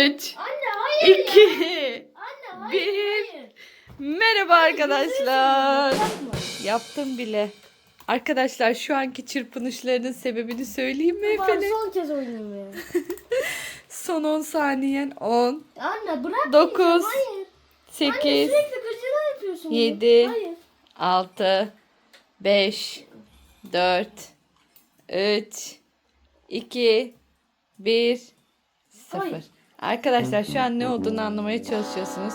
3, Anne hayır 2, Anne hayır. bir. hayır. Merhaba arkadaşlar. Yapma. Yaptım bile. Arkadaşlar şu anki çırpınışlarının sebebini söyleyeyim mi Bari efendim? son kez oynayayım ya. Son 10 saniyen 10, Anne bırak. Dokuz, Hayır. 8, Anne sürekli yapıyorsun. bunu. Yedi. Hayır. 6, 5, 4, 3, 2, 1, 0. Hayır. Arkadaşlar şu an ne olduğunu anlamaya çalışıyorsunuz.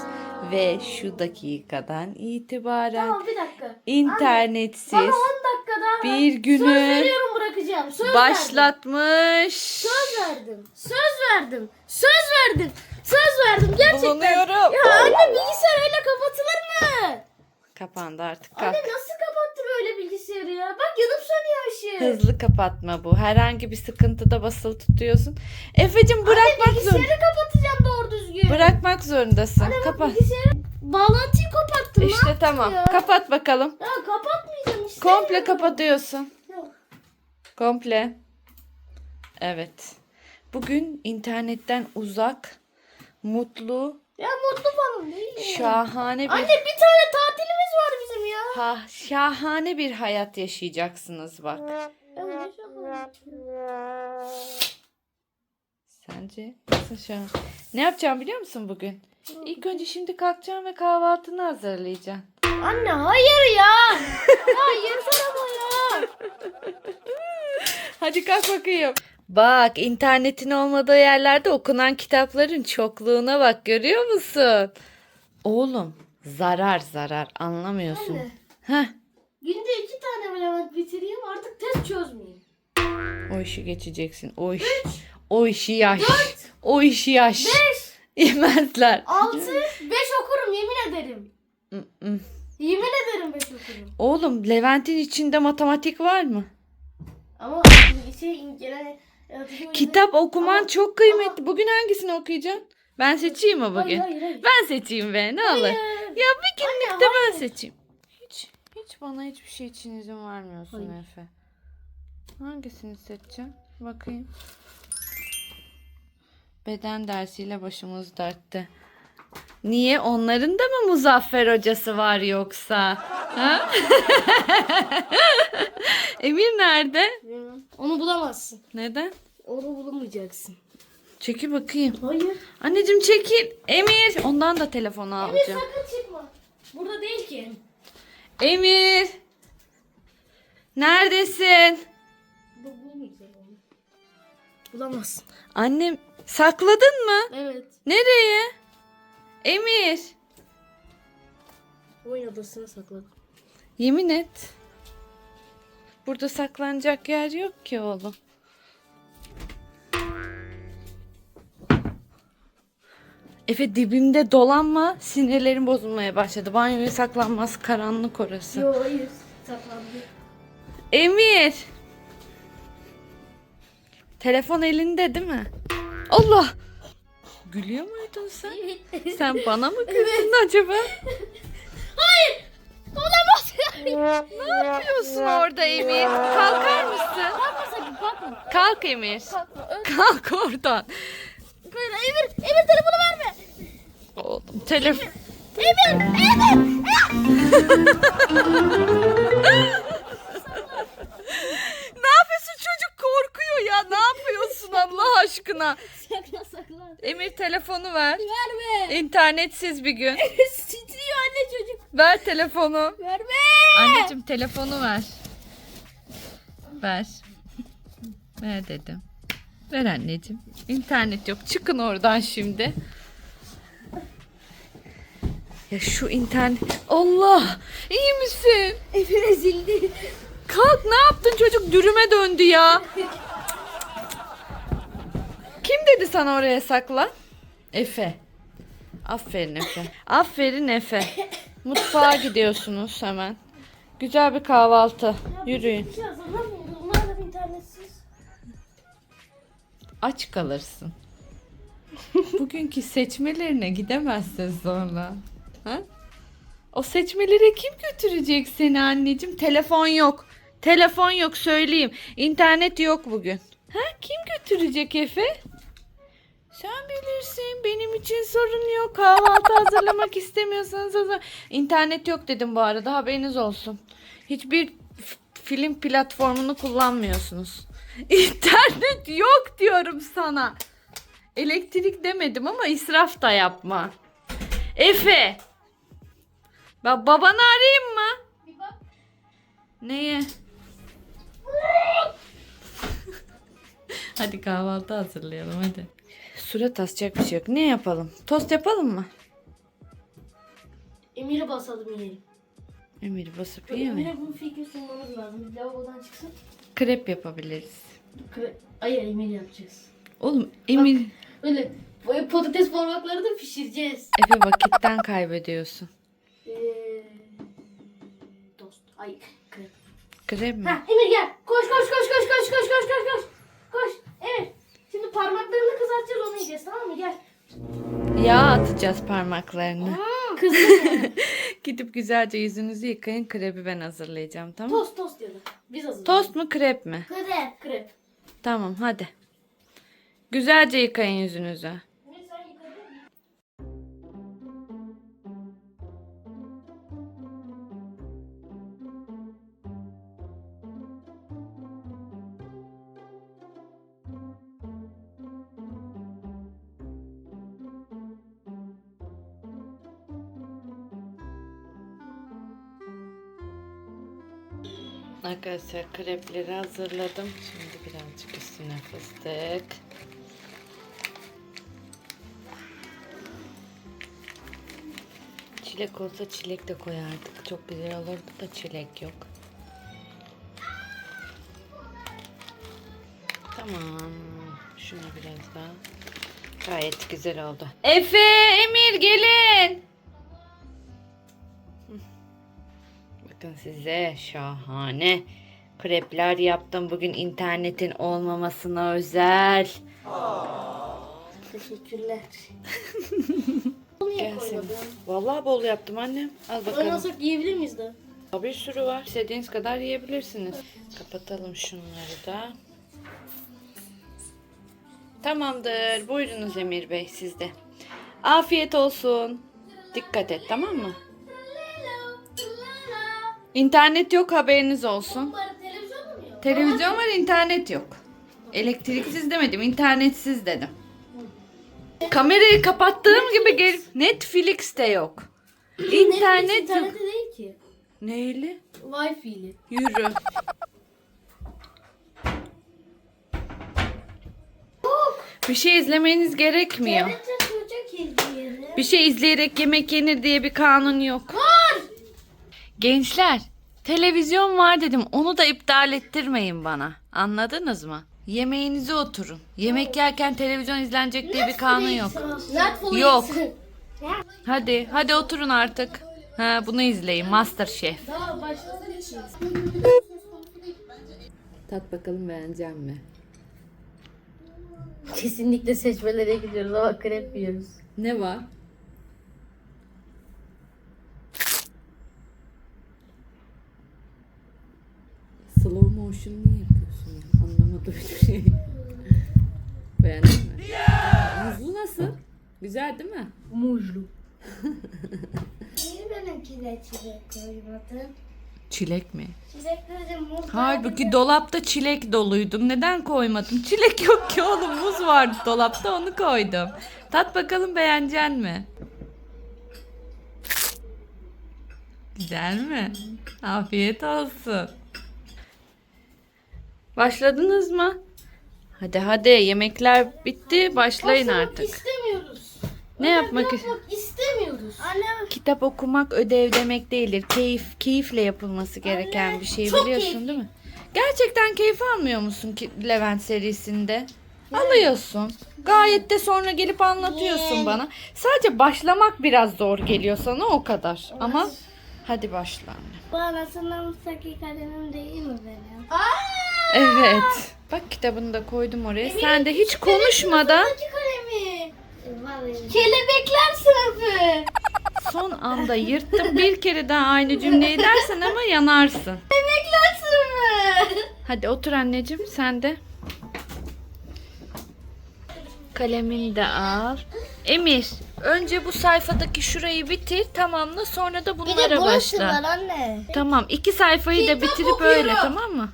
Ve şu dakikadan itibaren Tamam bir dakika. internetsiz Bana 10 dakika daha ver. bir Söz günü veriyorum bırakacağım. Söz verdim. başlatmış. Söz verdim. Söz verdim. Söz verdim. Söz verdim. Gerçekten. Bulunuyorum. Ya anne bilgisayar öyle kapatılır mı? Kapandı artık Anne kalk. nasıl kapattı böyle bilgisayarı ya? Bak yanıp sönüyor ışığı. Hızlı kapatma bu. Herhangi bir sıkıntıda basılı tutuyorsun. Efe'cim bırakmak zorunda. Bilgisayarı kapatacağım doğru düzgün. Bırakmak zorundasın. Anne bak Kapat. bilgisayarı bağlantıyı kapattım. ne İşte yaptın tamam. ya? Kapat bakalım. Ya kapatmayacağım işte. Komple kapatıyorsun. Yok. Komple. Evet. Bugün internetten uzak, mutlu, Ya mutlu falan değil şahane bir Anne bir tane tatilimiz var bizim ya. ha, şahane bir hayat yaşayacaksınız bak. Sence nasıl? Ne yapacağım biliyor musun bugün? İlk önce şimdi kalkacağım ve kahvaltını hazırlayacağım. Anne hayır ya. hayır sana ya. Hadi kalk bakayım. Bak internetin olmadığı yerlerde okunan kitapların çokluğuna bak görüyor musun? Oğlum zarar zarar anlamıyorsun. Anne. Heh, Günde iki tane Levent bitireyim artık test çözmeyeyim. o işi geçeceksin. O iş. O işi yaş. O işi yaş. Beş, Yemezler. altı, beş okurum yemin ederim. Yemin ederim beş okurum. Oğlum Levent'in içinde matematik var mı? Ama şey gelen Kitap okuman Ama- çok kıymetli. Bugün hangisini okuyacaksın? Ben seçeyim mi Hayır bugün? hayır hayır. Ben seçeyim be ne olur. Hayır. Ya bir günlük de hayır. ben seçeyim. Hiç hiç bana hiçbir şey için izin vermiyorsun Hayır. Efe. Hangisini seçeceğim? Bakayım. Beden dersiyle başımız dertte. Niye? Onların da mı Muzaffer hocası var yoksa? Ha? Emir nerede? Onu bulamazsın. Neden? Onu bulamayacaksın. Çekil bakayım. Hayır. Anneciğim çekil. Emir. Ondan da telefonu Emir alacağım. sakın çıkma. Burada değil ki. Emir. Neredesin? Bulamazsın. Annem sakladın mı? Evet. Nereye? Emir. Oyun odasına sakladım. Yemin et. Burada saklanacak yer yok ki oğlum. Efe dibimde dolanma. Sinirlerim bozulmaya başladı. Banyoya saklanmaz. Karanlık orası. Yok hayır. Saklandı. Emir. Telefon elinde değil mi? Allah. Gülüyor muydun sen? Sen bana mı güldün acaba? Hayır. Olamaz. Ne yapıyorsun orada Emir? Kalkar mısın? Kalkma sakın kalkma. Kalk Emir. Kalkma. Kalk oradan. Böyle Emir. Emir telefonu verme. Oğlum telefon. Emir. Emir. Ne yapıyorsun çocuk korkuyor ya. Ne yapıyorsun Allah aşkına? Sakla sakla. Emir telefonu ver. Verme. İnternetsiz bir gün. Titriyor anne çocuk. Ver telefonu. Verme. Anneciğim telefonu ver. Ver. Ver dedim. Ver anneciğim. İnternet yok. Çıkın oradan şimdi. Ya şu internet... Allah! İyi misin? Emir ezildi. Kalk ne yaptın çocuk dürüme döndü ya. Kim dedi sana oraya sakla? Efe. Aferin Efe. Aferin Efe. Mutfağa gidiyorsunuz hemen. Güzel bir kahvaltı. Yürüyün. Bir şey hazırlamıyoruz. Bunlar da internetsiz. Aç kalırsın. Bugünkü seçmelerine gidemezsin sonra. Ha? O seçmelere kim götürecek seni anneciğim? Telefon yok. Telefon yok söyleyeyim. İnternet yok bugün. Ha? Kim götürecek Efe? Sen bilirsin. Benim için sorun yok. Kahvaltı hazırlamak istemiyorsanız hazır. İnternet yok dedim bu arada. Haberiniz olsun. Hiçbir film platformunu kullanmıyorsunuz. İnternet yok diyorum sana. Elektrik demedim ama israf da yapma. Efe. Bak babanı arayayım mı? Neye? hadi kahvaltı hazırlayalım hadi. Surat asacak bir şey yok. Ne yapalım? Tost yapalım mı? Emir'e basalım yiyelim. Emir basıp mi? Emir'e bunun fikri sunmamız lazım. Bir lavabodan çıksın. Krep yapabiliriz. Kre- Hayır Emir yapacağız. Oğlum Emir Böyle, böyle patates parmakları da pişireceğiz. Efe vakitten kaybediyorsun. Ay krep. Krep mi? Ha Emir gel. Koş koş koş koş koş koş koş koş koş. Koş. Emir. Şimdi parmaklarını kızartacağız onu yiyeceğiz tamam mı? Gel. Yağ atacağız parmaklarını. Kızım. Gidip güzelce yüzünüzü yıkayın. Krebi ben hazırlayacağım tamam mı? tost tost diyorlar. Biz hazırlayalım. Tost mu krep mi? Krep. Krep. Tamam hadi. Güzelce yıkayın yüzünüzü. Arkadaşlar krepleri hazırladım. Şimdi birazcık üstüne fıstık. Çilek olsa çilek de koyardık. Çok güzel olurdu da çilek yok. Tamam. Şunu biraz daha. Gayet güzel oldu. Efe, Emir gelin. Bakın size şahane krepler yaptım. Bugün internetin olmamasına özel. Teşekkürler. Gelsin. Vallahi bol yaptım annem. Al bakalım. Koymasak yiyebilir miyiz de? Bir sürü var. İstediğiniz kadar yiyebilirsiniz. Kapatalım şunları da. Tamamdır. Buyurunuz Emir Bey sizde. Afiyet olsun. Dikkat et tamam mı? İnternet yok haberiniz olsun. Televizyon mu yok? Televizyon var internet yok. Elektriksiz demedim internetsiz dedim. Kamerayı kapattığım gibi gel Netflix de yok. İnternet yok. İnternette değil ki. Neyli? Wi-Fi'li. Yürü. Bir şey izlemeniz gerekmiyor. çocuk izleyelim. Bir şey izleyerek yemek yenir diye bir kanun yok. Gençler, televizyon var dedim. Onu da iptal ettirmeyin bana. Anladınız mı? Yemeğinize oturun. Yemek yerken televizyon izlenecek diye bir kanun yok. Yok. Hadi, hadi oturun artık. Ha, bunu izleyin. Başlasın için. Tat bakalım beğenecek mi? Kesinlikle seçmelere gidiyoruz ama krep yiyoruz. Ne var? Motion niye yapıyorsun ya? Anlamadım hiçbir şey. Beğendin mi? Muzlu nasıl? Güzel değil mi? Muzlu. Niye benimkine çilek koymadın? Çilek mi? Çilek dedim muz Halbuki dolapta çilek doluydu. Neden koymadın? Çilek yok ki oğlum. Muz vardı dolapta onu koydum. Tat bakalım beğenecek mi? Güzel mi? Afiyet olsun. Başladınız mı? Hadi hadi yemekler bitti. Başlayın Başlamak artık. istemiyoruz. Ne yapmak is- Yapmak istemiyoruz. Anne Kitap okumak ödev demek değildir. Keyif, keyifle yapılması gereken bir şey çok biliyorsun keyifli. değil mi? Gerçekten keyif almıyor musun ki Levent serisinde? Alıyorsun. Gayet de sonra gelip anlatıyorsun bana. Sadece başlamak biraz zor geliyor sana o kadar. Ama hadi başla. anne. bu anasının kalemim değil mi benim? Evet. Bak kitabını da koydum oraya. Sen de hiç konuşmadan. Kelebekler sınıfı. son anda yırttım. Bir kere daha aynı cümleyi dersen ama yanarsın. Kelebekler sınıfı. Hadi otur anneciğim sen de. Kalemini de al. Emir, önce bu sayfadaki şurayı bitir, tamamla. Sonra da bunlara başla. anne. Tamam, iki sayfayı da bitirip öyle, tamam mı?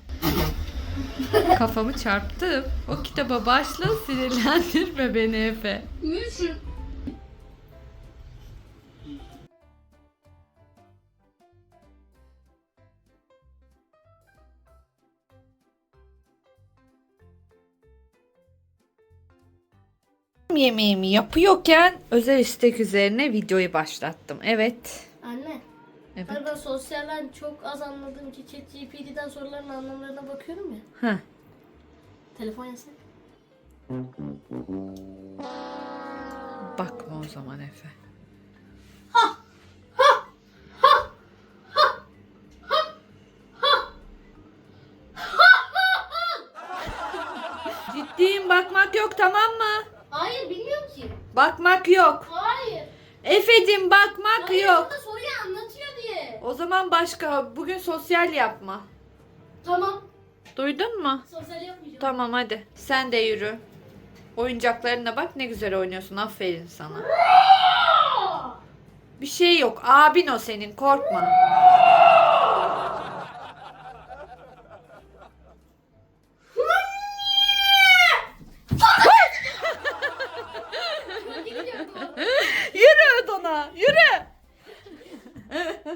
Kafamı çarptım. O kitaba başla, sinirlendirme beni Efe. Yemeğimi yapıyorken özel istek üzerine videoyu başlattım. Evet. Anne. Evet. Hani ben sosyalden çok az anladığım ki ChatGPT'den soruların anlamlarına bakıyorum ya. Heh. Telefon yasak. Bakma o zaman Efe. Ciddiyim bakmak yok tamam mı? Hayır bilmiyorum ki. Bakmak yok. Hayır. Efe'cim bakmak Hayır yok. orada soruyu anlatıyor. O zaman başka bugün sosyal yapma. Tamam. Duydun mu? Sosyal yapmayacağım. Tamam hadi. Sen de yürü. Oyuncaklarına bak ne güzel oynuyorsun. Aferin sana. Bir şey yok. Abin o senin. Korkma. Yürü Dona. Yürü.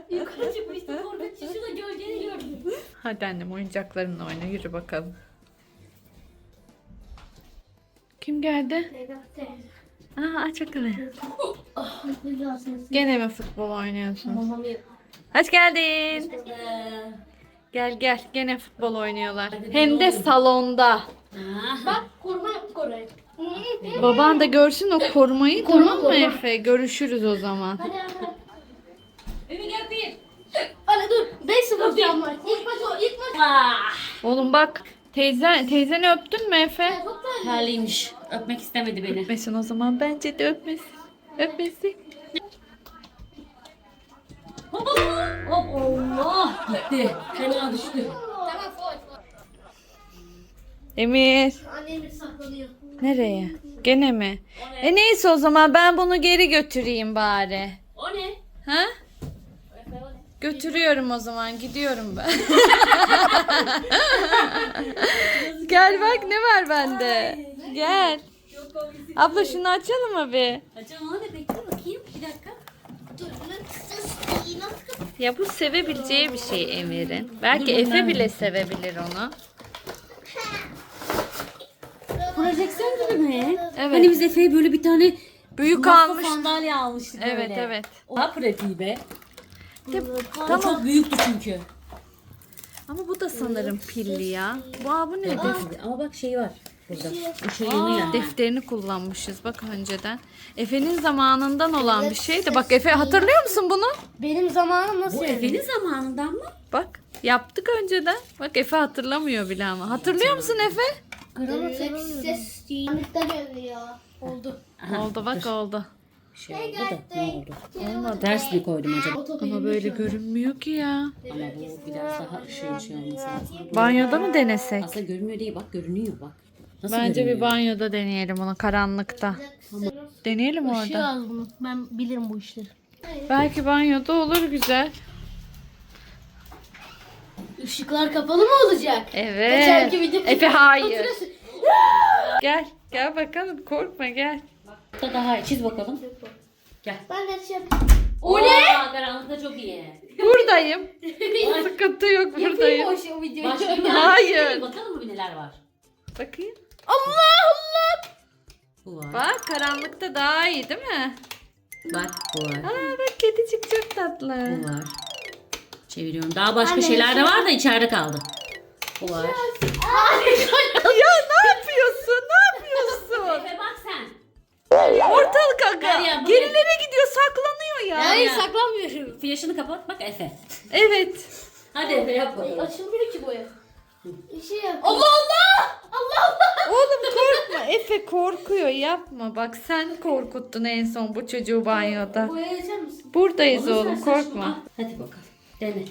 Yukarı çıkmıştım orada şurada gölgeni gördüm. Hadi annem oyuncaklarınla oyna. Yürü bakalım. Kim geldi? Aa aç bakalım. Gene mi futbol oynuyorsun? Babam yok. Hoş geldin. Gel gel. Gene futbol oynuyorlar. Hem de salonda. Bak koruma oraya. Baban da görsün o korumayı Koruma, tamam mı koruma. Efe? Görüşürüz o zaman. Hadi hadi. Ümit gel bir. Anne dur. 5-0 diyorum var. İlk maç o. ilk maç. Oğlum bak teyze, teyzeni öptün mü Efe? Terliymiş. Öpmek istemedi beni. Öpmesin o zaman. Bence de öpmesin. Öpmesin. Hop hop Allah gitti. Fena düştü. Emir. Annem bir saklanıyor. Nereye? Gene mi? E neyse o zaman ben bunu geri götüreyim bari. O ne? Ha? Götürüyorum o zaman. Gidiyorum ben. Gel bak ne var bende. Gel. Abla şunu açalım mı bir? Açalım hadi bekle bakayım. Bir dakika. Dur. Ya bu sevebileceği bir şey Emir'in. Belki Efe bile sevebilir onu. Projeksiyon gibi mi? Evet. Hani biz Efe'ye böyle bir tane Büyük masa almış. sandalye almıştık Evet öyle. evet. Oha pratiği be. Tamam. Ama çok büyüktü çünkü. Ama bu da sanırım pilli ya. Bu aa, bu ne? Def- Ama bak şey var burada. Işığı yanıyor. defterini kullanmışız bak önceden. Efe'nin zamanından olan bir şeydi. Bak Efe hatırlıyor musun bunu? Benim zamanım nasıl Bu Efe'nin zamanından mı? Bak yaptık önceden. Bak Efe hatırlamıyor bile ama. Hatırlıyor musun Efe? Granit ses geldi ya. Oldu. Oldu bak oldu. Şey oldu da ne oldu? Olmadı. Ters mi koydum acaba? Ama böyle görünmüyor ki ya. Ama bu biraz daha ışığı şey olması lazım. Banyoda mı denesek? Aslında görünmüyor değil bak görünüyor bak. Nasıl Bence bir görünüyor? banyoda deneyelim onu karanlıkta. Deneyelim Işığı orada. al bunu. Ben bilirim bu işleri. Belki banyoda olur güzel. Işıklar kapalı mı olacak? Evet. Geçenki video- Efe hayır. Gel. Gel bakalım korkma gel. Da daha çiz bakalım. Gel. Ben de şey O ne? Karanlıkta çok iyi. Buradayım. Sıkıntı yok Yapayım buradayım. o, şey, o videoyu. Başka bir Hayır. Bakalım mı bir neler var? Bakayım. Allah Allah. Bu var. Bak karanlıkta daha iyi değil mi? Bak bu var. Aa bak kedicik çok tatlı. Bu var. Çeviriyorum. Daha başka şeyler de var da içeride kaldı. Bu var. ya ne yapıyorsun? Ne yapıyorsun? Efe bak sen. Ortalık aga. Ya, bu Gerilere gidiyor saklanıyor ya. Hayır ya. saklanmıyorum. Flaşını kapat. Bak Efe. Evet. Hadi Efe yap bakalım. Açılmıyor ki bu ev. İşi yap. Allah Allah. Allah Allah. Oğlum korkma. Efe korkuyor yapma. Bak sen korkuttun en son bu çocuğu banyoda. Açar mısın? Buradayız Onu oğlum sen saçma. korkma. Hadi bakalım. Dene.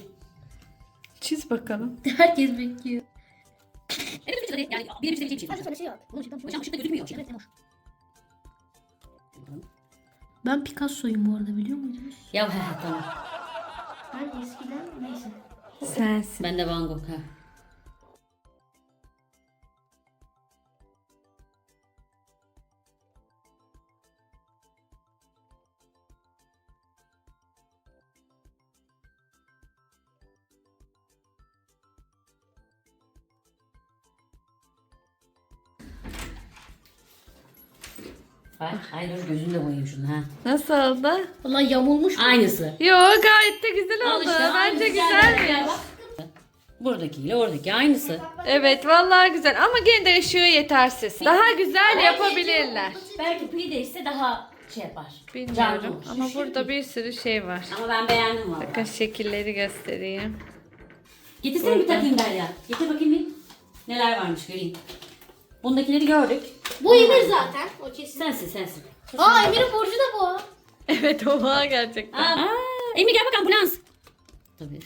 Çiz bakalım. Herkes bekliyor. Evet, yani bir bir şey. Hadi söyle şey yap. Bunu ışıktan Hocam ışıkta gözükmüyor. Evet, yapalım. Ben Picasso'yum bu arada biliyor muydunuz? Ya he, tamam. Ben eskiden neyse. Sensin. Ben de Van Gogh. Bak, hayır gözünle boyayayım şunu ha. Nasıl oldu? Vallahi yamulmuş. Aynısı. Yo gayet de güzel Al oldu. işte, Bence aynısı. güzel mi? bak. Buradakiyle oradaki aynısı. Evet vallahi güzel ama gene de ışığı yetersiz. Daha güzel yapabilirler. Belki pide ise daha şey yapar. Canlı Bilmiyorum olur. ama burada bir sürü şey var. Ama ben beğendim valla. Bakın şekilleri göstereyim. Getirsene bir takayım Derya. Getir bakayım bir. Neler varmış göreyim. Bundakileri gördük. Bu Emir zaten. O kesin. Sensin sensin. Aa Emir'in borcu da bu. Evet o var gerçekten. Aa, Emir gel bak ambulans. Tabii.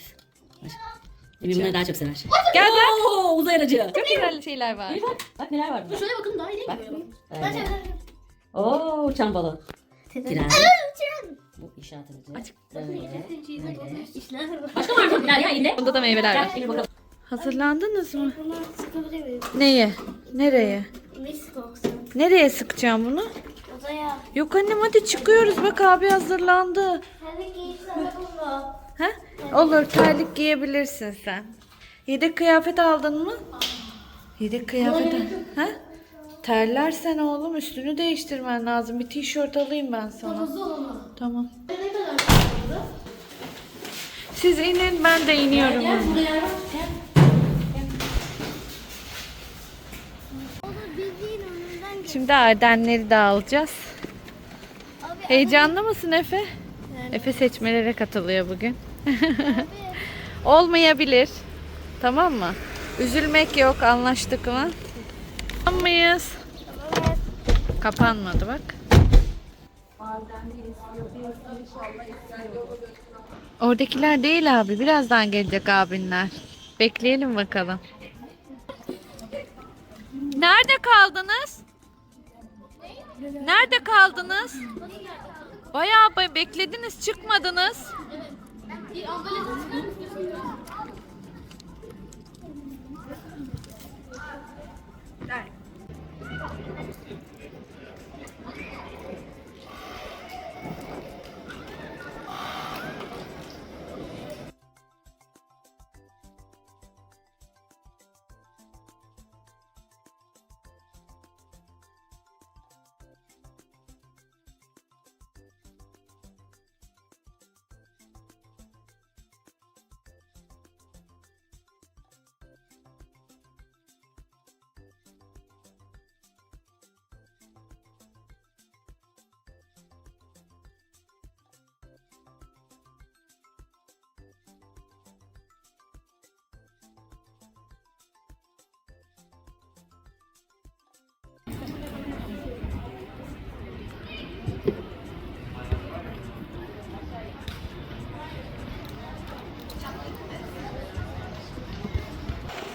Emir bunları daha çok sever. Gel bak. Oo, uzay aracı. Çok güzel şeyler var. Emir bak. Bak neler var burada. Şöyle bakın daha iyi değil mi? Bak. Öyle. Oo uçan balon. Tren. Bu inşaat aracı. Böyle. Başka var mı? Derya elinde. Bunda da meyveler Gel var. Emir bakalım. Hazırlandınız mı? Bunu sıkabilir miyim? Neye? Nereye? Mis koksun. Nereye sıkacağım bunu? Odaya. Yok annem hadi çıkıyoruz. Bak abi hazırlandı. Hadi giysene bunu. Ha? Olur terlik giyebilirsin sen. Yedek kıyafet aldın mı? Yedek kıyafet al. Ha? Terlersen oğlum üstünü değiştirmen lazım. Bir tişört alayım ben sana. Tamam. Ne kadar kaldı? Siz inin ben de iniyorum. Gel buraya. Gel. Olur bildiğin önünden gel. Şimdi Ardenleri de alacağız. Abi, Heyecanlı mısın Efe? Efe seçmelere katılıyor bugün. Olmayabilir. Tamam mı? Üzülmek yok. Anlaştık mı? Tamam mıyız? Kapanmadı bak. Oradakiler değil abi. Birazdan gelecek abinler. Bekleyelim bakalım. Nerede kaldınız? Nerede kaldınız? Bayağı be- beklediniz çıkmadınız.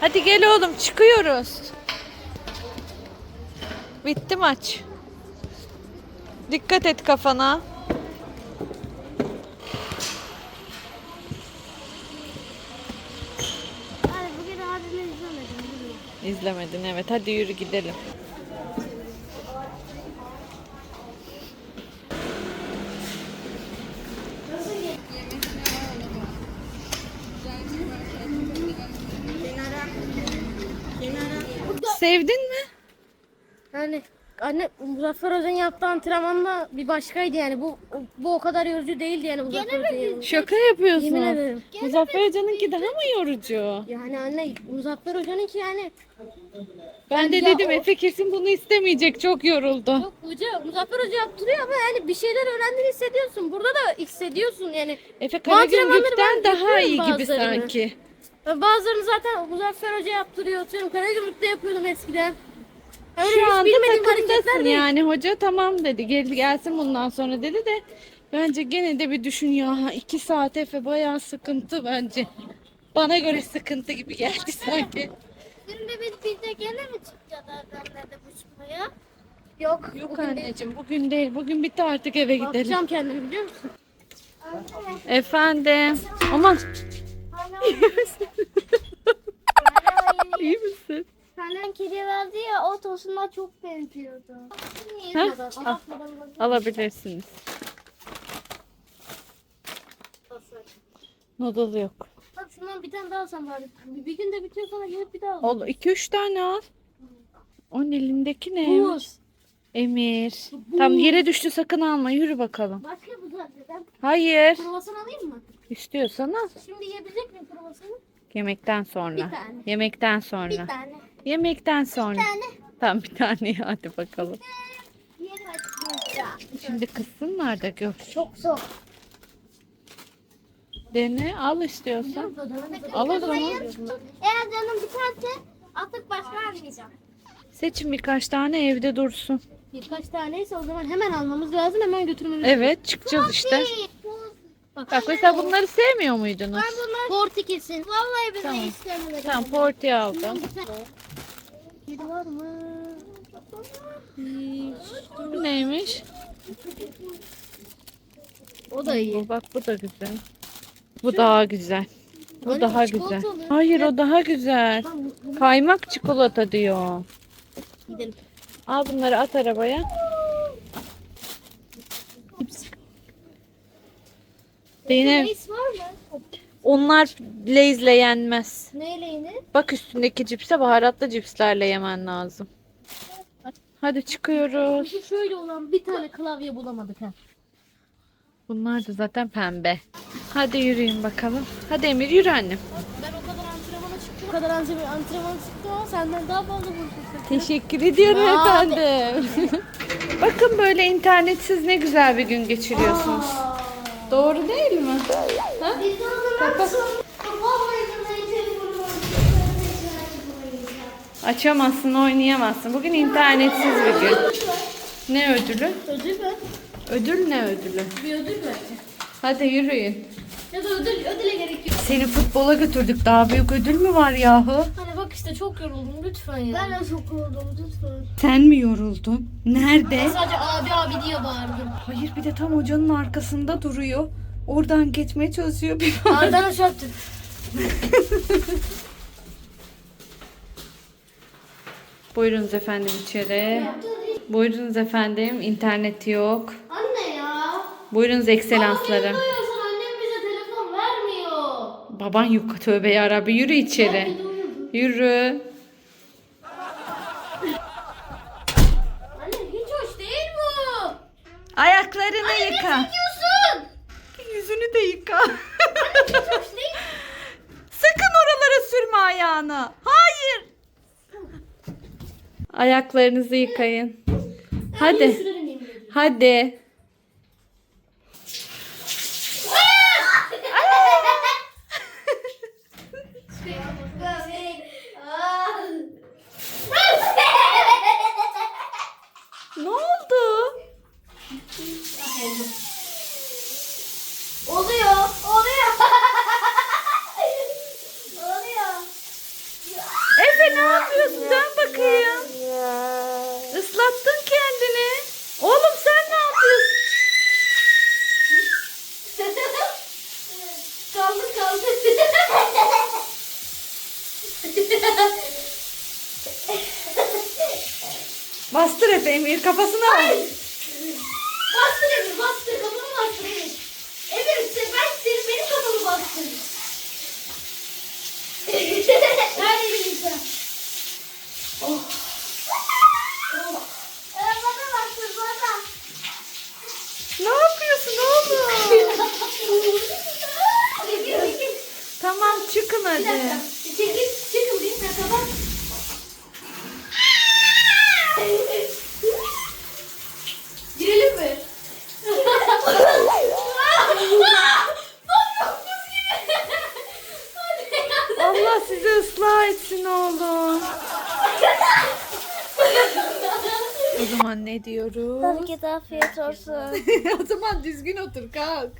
Hadi gel oğlum çıkıyoruz. Bitti maç. Dikkat et kafana. Abi bugün abimi izlemedim. bilmiyorum. İzlemedin evet hadi yürü gidelim. Sevdin mi? Yani anne Muzaffer Hoca'nın yaptığı antrenmanda bir başkaydı yani. Bu bu o kadar yorucu değildi yani Muzaffer Hoca'nın. Şaka yapıyorsun. Yemin ederim. Muzaffer Hoca'nınki daha mı yorucu? Yani anne Muzaffer Hoca'nın ki yani Ben de dedim Efe kesin bunu istemeyecek çok yoruldu. yok hoca Muzaffer Hoca yaptırıyor ama yani bir şeyler öğrendiğini hissediyorsun. Burada da hissediyorsun yani. Efe antrenmanları Karagümrük'ten ben daha iyi yapıyorum gibi bazılarını. sanki. Bazılarını zaten Muzaffer Hoca yaptırıyor. Atıyorum Karagümrük'te yapıyordum eskiden. Öyle Şu hiç anda bilmediğim hareketler takımdasın değil. yani hoca tamam dedi gel gelsin bundan sonra dedi de bence gene de bir düşün ya iki saat Efe bayağı sıkıntı bence. Bana göre sıkıntı gibi geldi sanki. Şimdi biz biz de gene mi çıkacağız Erdemler'de bu çıkmaya? Yok. Yok bugün değil. anneciğim bugün değil. Bugün bitti artık eve gidelim. Bakacağım kendimi biliyor musun? Efendim. Aman iyi misin? Senden kedi verdi ya o tosuna çok benziyordu. Ha? Al. Alabilirsiniz. Noodle yok. Bak şundan bir tane daha alsam bari. Bir, bir günde bitiyor sonra gelip bir daha al. Ol 2 3 tane al. Onun elindeki ne? Buz. Emir. Tam yere düştü sakın alma. Yürü bakalım. Başka bu zaten. Hayır. Kruvasan alayım mı? İstiyorsan al. Şimdi yiyebilecek miyim kruvasanı? Yemekten sonra. Bir tane. Yemekten sonra. Bir tane. Yemekten sonra. Bir tane. Tamam bir tane hadi bakalım. Şimdi kızsınlar da gör. Çok soğuk. Dene al istiyorsan. Al o zaman. Eğer canım biterse artık başka almayacağım. Seçin birkaç tane evde dursun. Birkaç taneyse o zaman hemen almamız lazım. Hemen götürmemiz lazım. Evet çıkacağız işte. Bak mesela bunları sevmiyor muydunuz? Portekiz'in. Vallahi bize Tamam. istemiyorum. Tamam porti aldım. Kedi var mı? Bu neymiş? O da iyi. Bu bak bu da güzel. Bu daha güzel. Bu Anne, daha güzel. oluyor. Hayır o daha güzel. Kaymak çikolata diyor. Gidelim. Al bunları at arabaya. Zeynep Reis var mı? onlar lezle yenmez. Neyle yine? Bak üstündeki cipse baharatlı cipslerle yemen lazım. Hadi çıkıyoruz. Şu şöyle olan bir tane klavye bulamadık ha. Bunlar da zaten pembe. Hadi yürüyün bakalım. Hadi Emir yürü annem. Ben o kadar antrenmana çıktım. O kadar antrenman, antrenman çıktım ama senden daha fazla buluştuk. Teşekkür ediyorum efendim. Bakın böyle internetsiz ne güzel bir gün geçiriyorsunuz. Doğru değil mi? Ha? Biz o zaman Bak. Açamazsın, oynayamazsın. Bugün internetsiz bir gün. Ne ödülü? Ödül mü? Ödül ne ödülü? Bir ödül belki. Hadi yürüyün. Ya da ödül, ödüle gerek yok. Seni futbola götürdük. Daha büyük ödül mü var yahu? Hani bak işte çok yoruldum lütfen ya. Ben de çok oldum lütfen. Sen mi yoruldun? Nerede? Sadece abi abi diye bağırdım. Hayır bir de tam hocanın arkasında duruyor. Oradan geçmeye çalışıyor bir Ağırdan aşağı. Buyurunuz efendim içeri. Buyurunuz efendim. İnterneti yok. Anne ya. Buyurunuz ekselansları. Duyuyorsun annem bize telefon vermiyor. Baban yok tövbe yarabbi yürü içeri. Yürü. Anne hiç hoş değil bu. Ayaklarını yıka. Diyorsun. Yüzünü de yıka. Hoş değil. Sakın oralara sürme ayağını. Hayır. Ayaklarınızı yıkayın. Hadi. Hadi. beijo. Bir dakika. Çekil çekil bir dakika bak. Girelim mi? Allah sizi ıslah etsin oğlum. o zaman ne diyoruz? Herkese afiyet olsun. o zaman düzgün otur kalk.